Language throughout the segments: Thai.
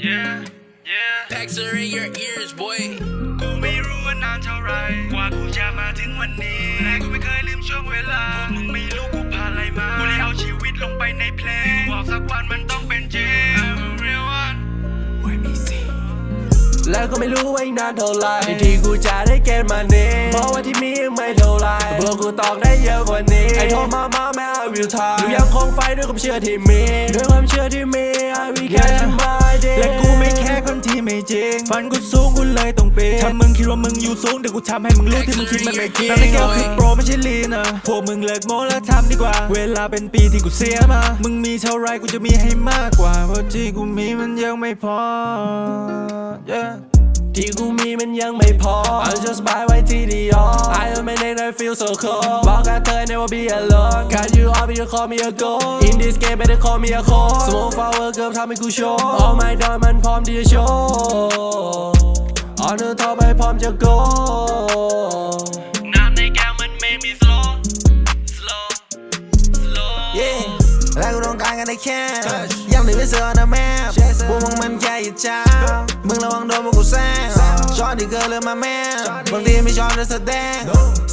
Yeah Yeah Packs are in your ears, boy. กูไม่รู้ว่านานเท่าไรกว่ากูจะมาถึงวันนี้และกูไม่เคยลืมช่วงเวลาพวกมึงไม่รู้กูผ่านอะไรมา กูเลยเอาชีวิตลงไปในเพลงกูบอกสักวันมันต้องเป็นจริง I'm a real one แล้วก็ไม่รู้ว่าอีกนานเท่าไหรที่กูจะได้เกณฑ์มานี้เพราะว่าที่มียังไม่เท่าไหรพวกกูตอกได้เยอะกว่านี้ไอ้โทรมามาแม่ไอวิวทายยังคงไฟด้วยความเชื่อที่มีด้วยความเชื่อที่มี จริงฟันกูสูงกูเลยต้องปีนถ้ามึงคิดว่ามึงอยู่สูงเดี๋ยวกูทำให้มึงรู้ที่มึงคิดมันไม่จริงตอนนี้แก้วคือโปรไม่ใช่ลีนะพวกมึงเลิกโม้แล้วทำดีกว่า เวลาเป็นปีที่กูเสียมา มึงมีเท่าไรกูจะมีให้มากกว่า เพราะที่กูมีมันยังไม่พอ yeah ที่กูมีมันยังไม่พอ I just buy ไว้ที่ดี I feel so cold บอกกับเธอ never be alone Got you up you call me a ghost In this game better call me a call Smoke flower เกือบทำให้กูโชว์ All my dog มันพร้อมที่จะโชว์ On the top ไปพร้อมจะ go น้ำในแก้วมัน make me slow slow slow yeah และกูต้องการกันในแค่ยังหนึ่งไม่เสือนะแม่พวกมึงมันแค่อิจฉามึงระวังโดนพวกกูแซงชอบ ที่เกินเลยมาแม่บางทีไม่ชอบจะแสดง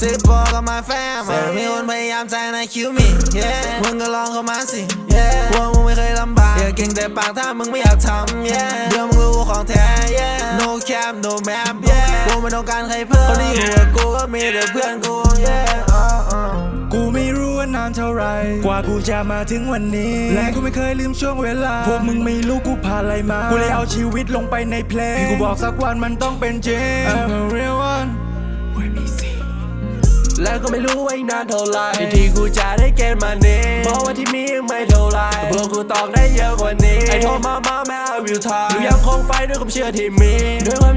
ซื้อโปรกับมาแฟมมีคนพยายามใจในคิวมี่มึงก็ลองเข้ามาสิพวกมึงไม่เคยลำบากอย่าเก่งแต่ปากถ้ามึงไม่อยากทำเดี๋ยวมึงรู้ของแท้ no cap no map กูไม่ต้องการใครเพิ่มคนที่อยู่กับกูก็มีแต่เพื่อนกูกูไม่รู้ ว่านานเท่าไร กว่ากูจะมาถึงวันนี้ และกูไม่เคยลืมช่วงเวลา พวกมึงไม่รู้กูผ่านอะไรมา กูเลยเอาชีวิตลงไปในเพลงกูบอกสักวันมันต้องเป็นจริง I'm a real one แล้วก็ไม่รู้ว่าอีกนานเท่าไหรที่กูจะได้เกณฑ์มานี้เพราะว่าที่มียังไม่เท่าไหรพวกกูตอกได้เยอะกว่านี้ ไอ้โทรมามาแม่ไอวิวทายยังคงไฟด้วยความเชื่อที่มีด้วยความเชื่อที่มี